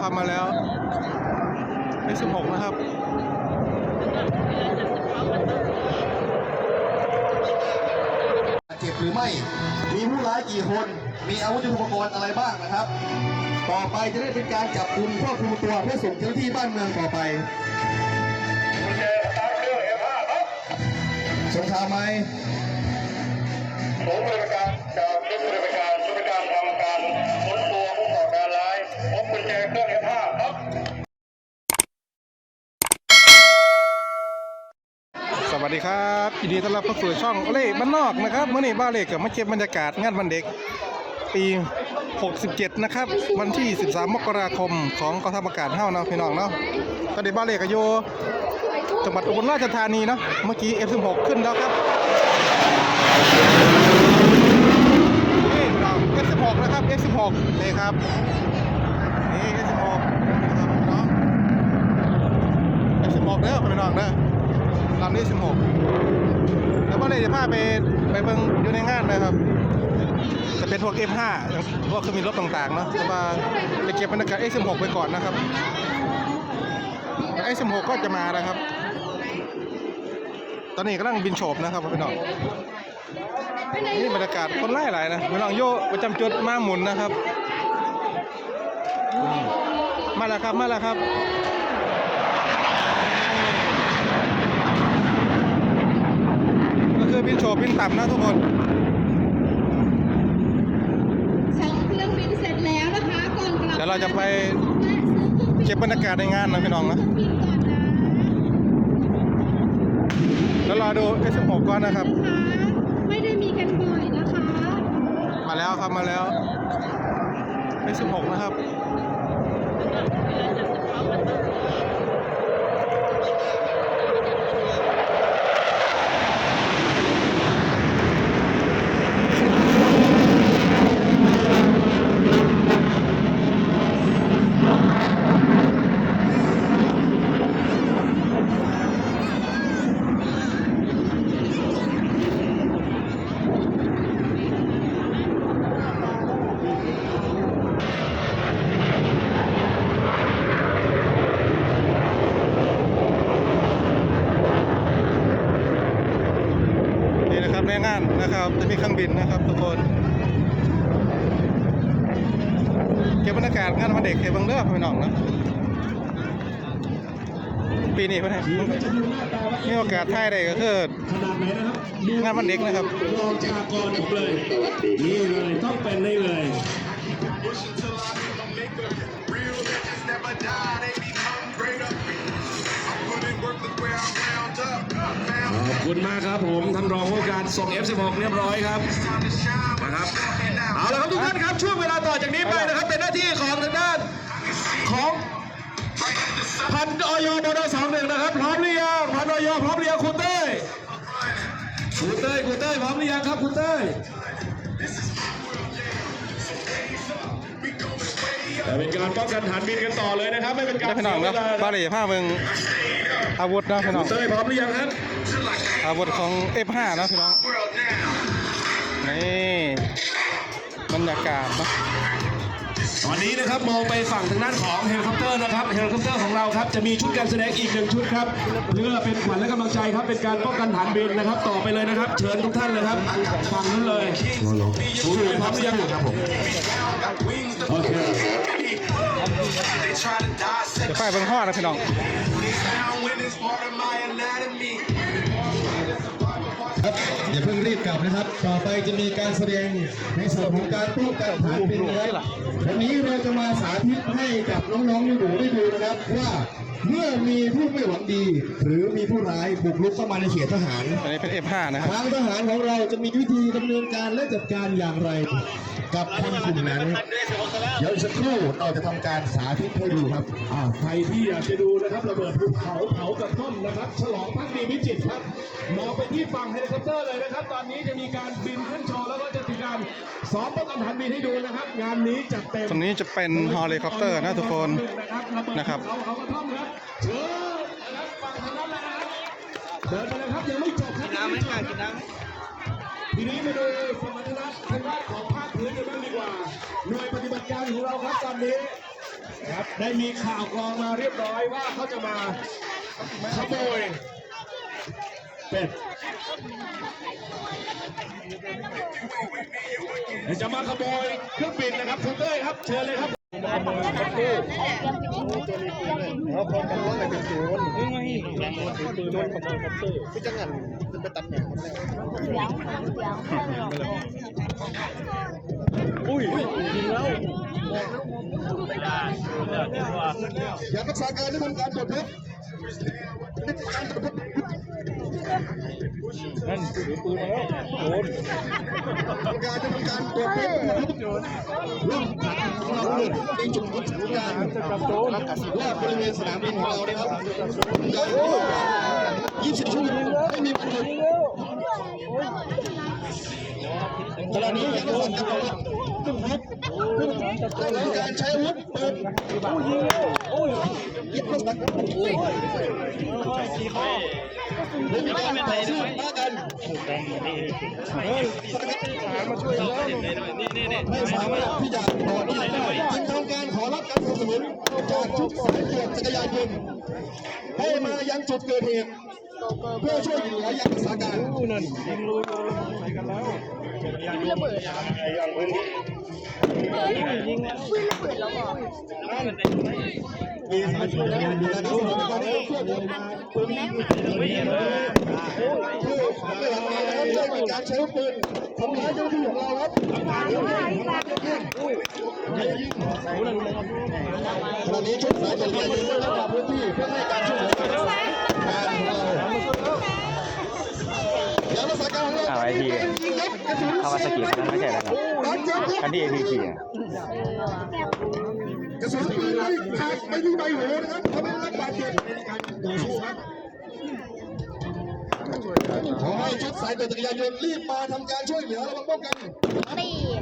ครับมาแล้วเลขสิบหกนะครับเจ็บหรือไม่ มีผู้ร้ายกี่คน มีอาวุธยุทโธปกรณ์อะไรบ้างนะครับ ต่อไปจะได้เป็นการจับกุมควบคุมตัวเพื่อส่งเจ้าหน้าที่บ้านเมืองต่อไปสงครามไหม สวัสดีครับยินดีต้อนรับเข้าสู่ช่องเล่บ้านนอกนะครับเมื่อนี้บ้านเล่กับมาเก็บบรรยากาศงานวันเด็ก ปี 67 นะครับ วันที่ 13 มกราคมของกองทัพอากาศเฮ้าเนาะพี่น้องเนาะตอนนี้บ้านเล่กับโยจังหวัดอุบลราชธานีเนาะเมื่อกี้ F16 ขึ้นแล้วครับนี่พี่น้อง F16 นะครับ F16 นี่ครับนี่ F16 นะครับน้อง F16 เด้อพี่น้องเด้อ ที่ 16 แล้วก็เลยจะพาไปไปเบิ่งอยู่ในงานนะครับ จะเป็นพวก F5 อย่างพวกเครื่องบินรบต่างๆเนาะแต่ว่าจะเก็บบรรยากาศ F16 ไปก่อนนะครับ F16 ก็จะมานะครับ ตอนนี้กำลังบินโฉบนะครับพี่น้องนี่บรรยากาศคนไล่หลายนะพี่น้องโยประจำจุดมาหมุนนะครับ มาแล้วครับ มาแล้วครับ ก็คือบินโฉบบินต่ำนะทุกคนสองเครื่องบินเสร็จแล้วนะคะก่อนกลับเดี๋ยวเราจะไปเก็บบรรยากาศในงานนะพี่น้องนะบินก่อนนะแล้วรอดู S16 ก่อนนะครับนะคะไม่ได้มีกันบ่อยนะคะ มาแล้วครับมาแล้ว S16 นะครับานนะครับ จะมีเครื่องบินนะครับ ทุกคน เก็บบรรยากาศงานวันเด็กเก็บบังเรื่องไปหน่องนะปีนี้เพื่อนมีโอกาสถ่ายได้ก็คือขนาดไหนนะครับงานวันเด็กนะครับรองจากรผมเลยนี่เลยต้องเป็นได้เลย คุณมากครับผมท่านรองผู้การส่ง F16 เรียบร้อยครับนะครับเอาละครับทุกท่านครับช่วงเวลาต่อจากนี้ไปนะครับ เป็นหน้าที่ของทางด้านของพันออยบดสองหนึ่งนะครับพร้อมหรือยังพันออยพร้อมหรือยังคุณเต้ยคุณเต้ยคุณเต้ยพร้อมหรือยังครับคุณเต้ย แต่เป็นการป้องกันฐานบินกันต่อเลยนะครับ ไม่เป็นการได้พี่น้องเสียนะเวลาบ้านเลยผ้าเมืองอาวุธนะพี่น้องเต้ยพร้อมหรือยังครับอาวุธของ F5 นะพี่น้องนี่บรรยากาศนะ ตอนนี้นะครับมองไปฝั่งทางด้านของเฮลิคอปเตอร์นะครับเฮลิคอปเตอร์ของเราครับจะมีชุดการแสดงอีกหนึ่งชุดครับเพื่อเป็นขวัญและกำลังใจครับเป็นการป้องกันฐานบินนะครับ ต่อไปเลยนะครับ เชิญทุกท่านเลยครับฝั่งนั้นเลยผู้ใหญ่พร้อมหรือยังครับผมโอเคเดี๋ยวไปเบิ่งพ่อนะพี่น้อง กลับนะครับ ต่อไปจะมีการแสดงในส่วนของการป้องกันฐานบินนะครับวันนี้เราจะมาสาธิตให้กับน้องๆหนูๆได้ดูนะครับว่าเมื่อมีผู้ไม่หวังดี หรือมีผู้ร้ายบุกรุกเข้ามาในเขตทหารอันนี้เป็น F5 นะครับทางทหารของเราจะมีวิธีดำเนินการและจัดการอย่างไร กับคนกลุ่มนั้นเดี๋ยวอีกสักครู่เราจะทำการสาธิตให้ดูครับอ่าใครที่อยากจะดูนะครับระเบิดภูเขาเผากระท่อมนะครับ ฉลองพักดีวิจิตรครับ มองไปที่ฝั่งเฮลิคอปเตอร์เลยนะครับ ตอนนี้จะมีการบินขึ้นโชว์แล้วก็จะมีการซ้อมป้องกันฐานบินให้ดูนะครับ งานนี้จัดเต็มตรงนี้จะเป็นฮอลิคอปเตอร์นะทุกคนนะครับเอาเขากระท่อมครับเชิญนะครับฝั่งทางนั้นเลยนะครับเดินไปเลยครับยังไม่จบครับน้ำไม่กล้ากินน้ำทีนี้มาดูสมรรถนะทางด้านของภาคพื้นกันบ้างดีกว่าหน่วยปฏิบัติการของเราครับตอนนี้ครับได้มีข่าวกรองมาเรียบร้อยว่าเขาจะมาขโมย เป็ดเดี๋ยวจะมาขโมยเครื่องบินนะครับคุณเต้ยครับเชิญเลยครับอยากรักษาการที่ทำการตรวจยึด นั่นถือปืนแล้วโอนการจะทำการตรวจยึดร่วมกันของเราเนี่ยในจุดยึดการรอบบริเวณสนามบินของเรานะครับยี่สิบชั่วโมงไม่มีวันหยุดขณะนี้ยังต้องการต้องยึดต้อง การใช้อาวุธปืนยึดเครื่องตัดอุ้ยเรื่องการต่อสู้ป้ากันมาช่วยแล้วไม่สามารถที่จะต่อได้จึงทำการขอรับการสนับสนุนจากชุดสายตรวจจักรยานยนต์ให้มายังจุดเกิดเหตุเพื่อช่วยเหลือยังรักษาการ นั่นยิงรูใส่กันแล้วมีสายตรวจจักรยานยนต์และนักสนับสนุนการช่วยเหลือมาปืนยิงผู้ขอเวลานะครับเรื่องการใช้ปืนทำร้ายเจ้าหน้าที่ของเราครับขณะนี้ชุดสายตรวจยานยนต์ได้รับพื้นที่เพื่อให้การช่วยเหลือการของเรา เราเอาไอ้ที่คาวาซากิคนนั้นไม่ใช่แล้วครับคันที่เอพีขี่กระสุนปืนไม่ขาดไม่มีใบหูนะครับทำให้ได้รับบาดเจ็บในการต่อสู้ครับขอให้ชุดสายตรวจจักรยานยนต์รีบมาทำการช่วยเหลือและป้องกัน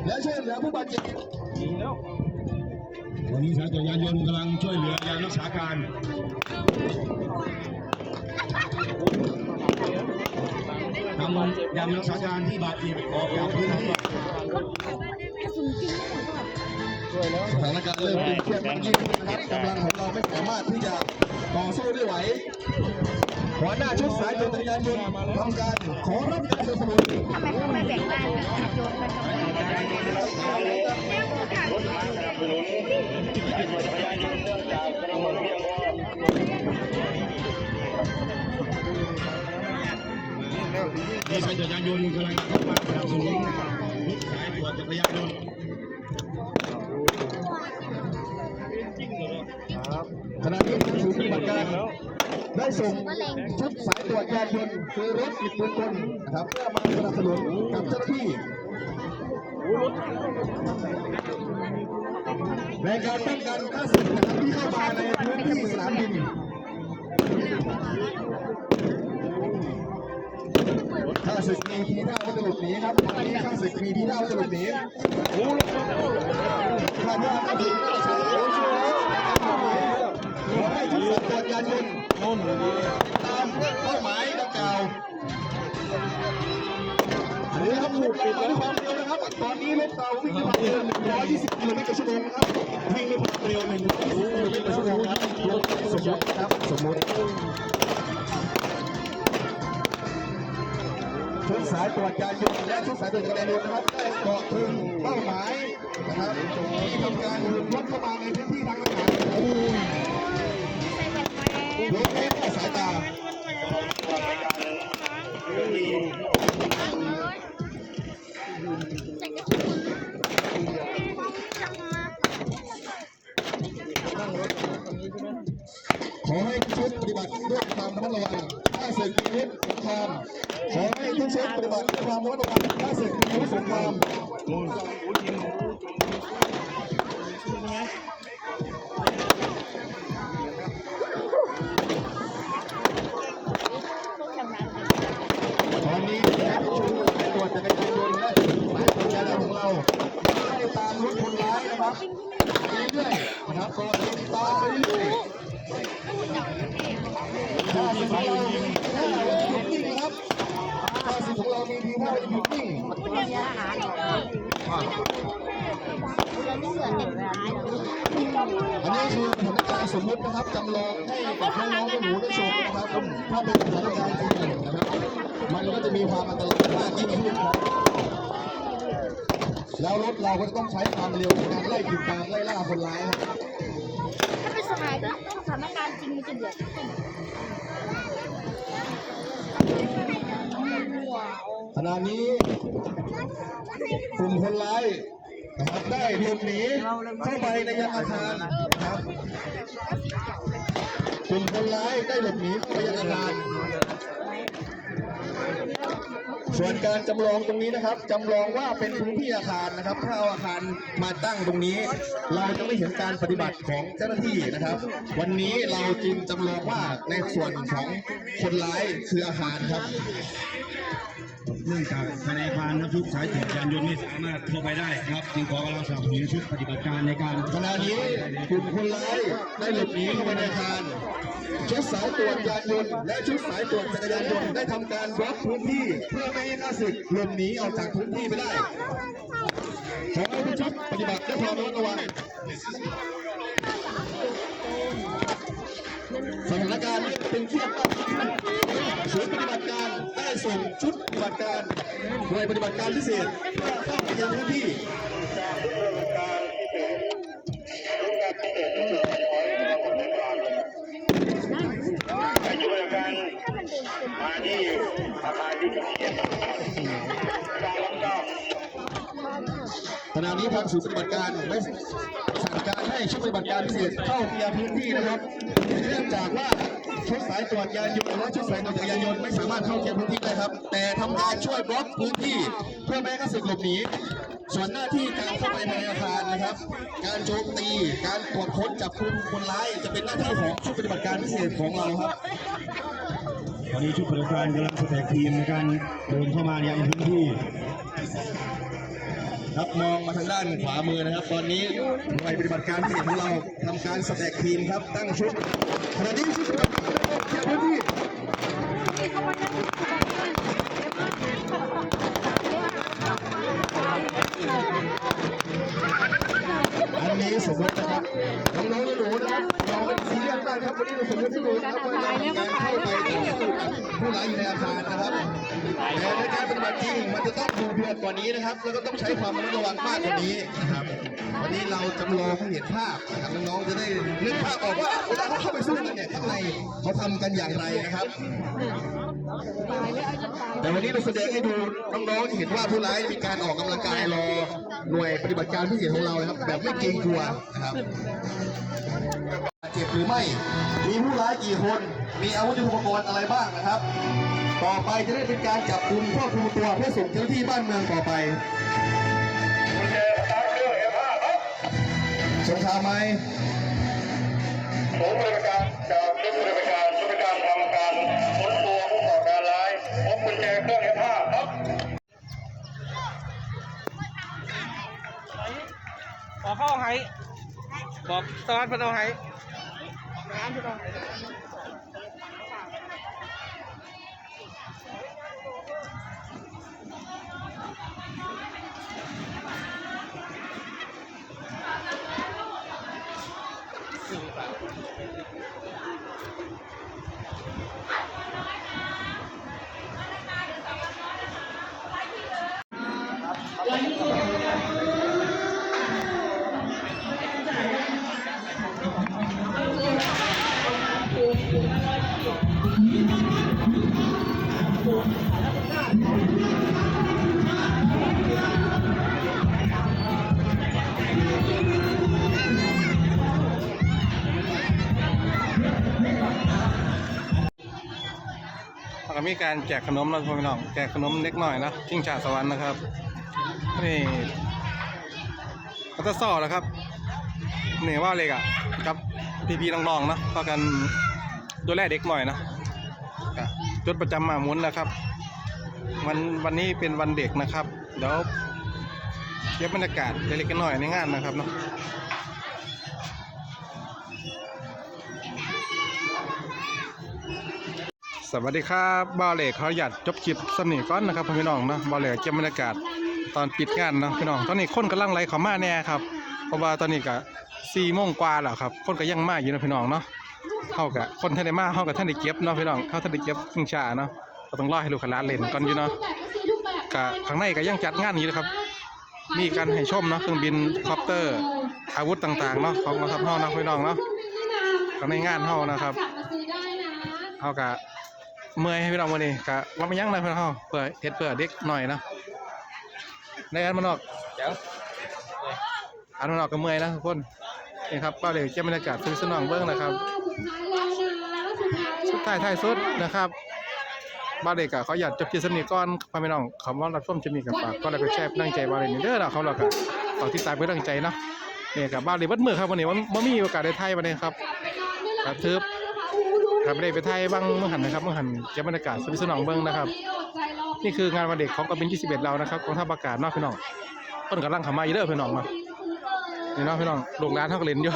และช่วยเหลือผู้บาดเจ็บวันนี้สายตรวจยานยนต์กำลังช่วยเหลือยามรักษาการ นำยามรักษาการที่บาดเจ็บออกจากพื้นที่สถานการณ์เริ่มตึงเครียดมากยิ่งขึ้นนะครับกำลังของเราไม่สามารถที่จะต่อสู้ได้ไหวหัวหน้าชุดสายตรวจจักรยานยนต์ทำการขอรับการสนับสนุนทำไมเขาไม่แบ่งได้โยนไปทำไม มีสายตรวจยานยนต์กำลังเข้ามาสนับสนุนสายตรวจจักรยานยนต์ขณะนี้ศูนย์ปฏิบัติการได้ส่งชุดสายตรวจยานยนต์คือรถติดปืนกลนะครับเพื่อมาสนับสนุนกับเจ้าหน้าที่ในการป้องกันข้าศึกนะครับที่เข้ามาในพื้นที่สนามบิน ข้าศึกมีทีท่าว่าจะหลบหนีครับตอนนี้ข้าศึกมีทีท่าว่าจะหลบหนีคาดว่าข้าศึกน่าจะใช้โอ้ชัวร์แล้วขอให้ชุดสายตรวจยานยนต์ตามเป้าหมายดังกล่าวอันนี้ครับถูกปิดด้วยความเร็วนะครับ ตอนนี้รถเราวิ่งด้วยความเร็ว120กิโลเมตรต่อชั่วโมงนะครับวิ่งด้วยความเร็ว120กิโลเมตรต่อชั่วโมงครับรถสมมติครับสมมติ ชุดสายตรวจยานยนต์และชุดสายตรวจจักรยานยนต์นะครับได้เกาะถึงเป้าหมายนะครับที่ทำการรถเข้ามาในพื้นที่ทางอากาศโอ้ยยกเว้นสายตาขอให้ชุดปฏิบัติด้วยความระมัดระวังถ้าเสกมีวุธสงคราม ขอให้ทุกชุดปฏิบัติความระมัดระวังถ้าเสกมีวุธสงครามตอนนี้นะครับชุดตรวจจักรยานยนต์และสายตรวจยานยนของเราได้ตามรถคนร้ายนะครับเรื่อยๆนะครับก็ติดตามไปเรื่อยๆ ของเรามีดนิ่งนะครับข้ากของเรามีทีท่าหยุดนิ่งอันนี้คือสถานการณ์สมมตินะครับจำลองให้กับน้องๆหนูได้ชมนะครับถ้าเป็นสถานการณ์จริงๆนะครับ มันก็จะมีความอันตรายมากยิ่งขึ้นครับแล้วรถเราก็จะต้องใช้ความเร็วในการไล่ติดตามไล่ล่าคนร้ายครับถ้าเป็นสถานสถานการณ์จริงมันจะเดือดขึ้น ขณะนี้กลุ่มคนร้ายนะครับได้หลบหนีเข้าไปในยังอาคารนะครับกลุ่มคนร้ายได้หลบหนีเข้าไปยังอาคาร ส่วนการจำลองตรงนี้นะครับจำลองว่าเป็นพื้นที่อาคารนะครับ ถ้าเอาอาคารมาตั้งตรงนี้ เราจะไม่เห็นการปฏิบัติของเจ้าหน้าที่นะครับ วันนี้เราจึงจำลองว่าในส่วนของคนร้ายคืออาคารครับ เนื่องจากภายในอาคารนะครับชุดสายตรวจยานยนต์ไม่สามารถเข้าไปได้ครับ จึงขอกำลังสนับสนุนชุดปฏิบัติการในการขณะนี้กลุ่มคนร้ายได้หลบหนีเข้าไปในอาคารชุดสายตรวจยานยนต์และชุดสายตรวจจักรยานยนต์ได้ทำการบล็อกพื้นที่ เพื่อไม่ให้ข้าศึกหลบหนีออกจากพื้นที่ไปได้ขอให้ทุกชุดปฏิบัติด้วยความระมัดระวังสถานการณ์นี้เป็นเทียบกับศูนย์ปฏิบัติการได้ ส่งชุดปฏิบัติการหน่วยปฏิบัติการพิเศษเข้าไปยังพื้นที่ให้ช่วยกันมาที่อาคารที่เกิดเหตุการรับทราบขณะนี้ทางศูนย์ปฏิบัติการได้สั่งการให้ชุดปฏิบัติการพิเศษเข้าเคลียร์พื้นที่นะครับเนื่องจากว่า ชุดสายตรวจยานยนต์และชุดสายตรวจจักรยานยนต์ไม่สามารถเข้าเคลียร์พื้นที่ได้ครับ แต่ทำการช่วยบล็อกพื้นที่ เพื่อไม่ให้ข้าศึกหลบหนีส่วนหน้าที่การเข้าไปในอาคารนะครับ การโจมตีการตรวจค้นจับกุมคนร้ายจะเป็นหน้าที่ของชุดปฏิบัติการพิเศษของเราครับตอนนี้ชุดปฏิบัติการกำลังแสแตกทีมในการเดินเข้ามาในพื้นที่ ครับมองมาทางด้านขวามือนะครับ ตอนนี้หน่วยปฏิบัติการพิเศษของเราทำการสแต็กทีมครับตั้งชุดขณะนี้ชุดปฏิบัติการได้เคลียร์พื้นที่อันนี้สมมตินะครับน้องๆหนูนะครับ เรารียสมากครับวันนี้เราสมมติดูนะครับว่าเรามีการเข้าไปสู้ผู้ร้ายอยู่ในอาคารนะครับแต่ในการปฏิบัติจริงมันจะต้องดูเดือดกว่านี้นะครับ แล้วก็ต้องใช้ความระมัดระวังมากกว่านี้นะครับวันนี้เราจำลองให้เห็นภาพนะครับน้องๆจะได้นึกภาพออกว่าเวลาเขาเข้าไปสู้กันเนี่ยข้างในเขาทำกันอย่างไรนะครับ แต่วันนี้เราแสดงให้ดูน้องๆจะเห็นว่าผู้ร้ายมีการออกกำลังกายรอหน่วยปฏิบัติการพิเศษของเรานะครับ แบบไม่เกรงกลัวนะครับ จ็บหรือไม่ มีผู้ร้ายกี่คน มีอาวุธยุทโธปกรณ์อะไรบ้างนะครับ ต่อไปจะได้เป็นการจับกลุ่มควบคุมตัวเพื่อส่งเจ้าหน้าที่บ้านเมืองต่อไปกุญแจสตาร์ทเครื่อง F5 ครับสงครามไหมศูนย์บริการจากชุดบริการชุดบริการทำการค้นตัวผู้ก่อการร้ายพบกุญแจเครื่อง F5 ครับบอกเข้าไห้บอกตอนเป็นเอาไห้ jogar. ก็มีการแจกขนมนะพี่น้องแจกขนมเล็กหน่อยนะชิงชาสวรรค์นะครับนี่ก็จะซ่อแล้วครับนี่ว่าเลยอะครับพี่ๆน้องๆนะก็กันดูแลเด็กหน่อยนะก็จดประจำมาหมุนนะครับ วันวันนี้เป็นวันเด็กนะครับเดี๋ยวเก็บบรรยากาศเล็กๆน้อยในงานนะครับเนาะ สวัสดีครับบาวเหล็กเขาหยัดจบคลิปสำนีก้อนนะครับพี่น้องเนาะบาวเหล็กเก็บบรรยากาศตอนปิดงานเนาะพี่น้องตอนนี้คนกำลังไหลเขามาแน่ครับเพราะว่าตอนนี้ก็สี่โมงกว่าแล้วครับ คนก็ยังมาอยู่นะพี่น้องเนาะเฮากับคนท่านได้มาเฮากับท่านได้เก็บเนาะพี่น้องเข้าท่านได้เก็บชิงชาเนาะก็ต้องรอให้ลูกหลาเล่นก่อนอยู่เนาะกะข้างในก็ยังจัดงานอยู่นะครับ มีการให้ชมเนาะเครื่องบินคอปเตอร์ อาวุธต่างๆเนาะของกองทัพเฮานะพี่น้องเนาะก็ในงานเฮานะครับกลับมาซื้อได้นะเฮากะ เมื่อยให้พี่น้องวันนี้กะว่ามันยังนะพี่น้องเฮาเพื่อเฮ็ดเพื่อเด็กหน่อยเนาะในอันมันออกอันมันออกก็เมื่อยนะทุกคนนี่ครับก็เลยเก็บบรรยากาศซื้อสนองเบิ้งนะครับสุดท้ายแล้วนะสุดท้ายสุดท้ายท้ายสุดนะครับบ้านเด็กอะเขาอยากจะพิสนิทก่อนพ่อแม่น้องคำว่ารับส้มจะมีกับฝากก็เลยไปแชร์นั่งใจบ้านเด็กนี่เด้อนะเขาหรอกอะฝากที่ตายเพื่อตั้งใจเนาะนี่กับบ้านเด็กวัดมือครับวันนี้ว่าไม่มีโอกาสได้ไทยวันนี้ครับครับทึบ ครับไม่ได้ไปไทยบ้างเมื่อหันนะครับเมื่อหันเก็บบรรยากาศสวิสนองเบิ้งนะครับ นี่คืองานวันเด็กของกองบิน21เรานะครับกองทัพอากาศเนาะพี่น้องต้นกำลังเข้ามาอีเด้อพี่น้องมานี่เนาะพี่น้องลูกหลานเท่ากับเล่นอยู่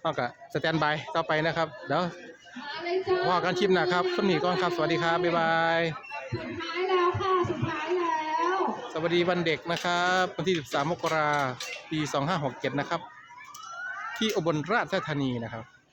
เท่ากับสแตนบายต่อไปนะครับเดี๋ยวว่ากันชิมนะครับสมีก่อนครับสวัสดีครับบ๊ายบายสุดท้ายแล้วค่ะสุดท้ายแล้วสวัสดีวันเด็กนะครับวันที่ 13 มกราปี 2567 นะครับ ที่อุบลราชธานีนะครับมา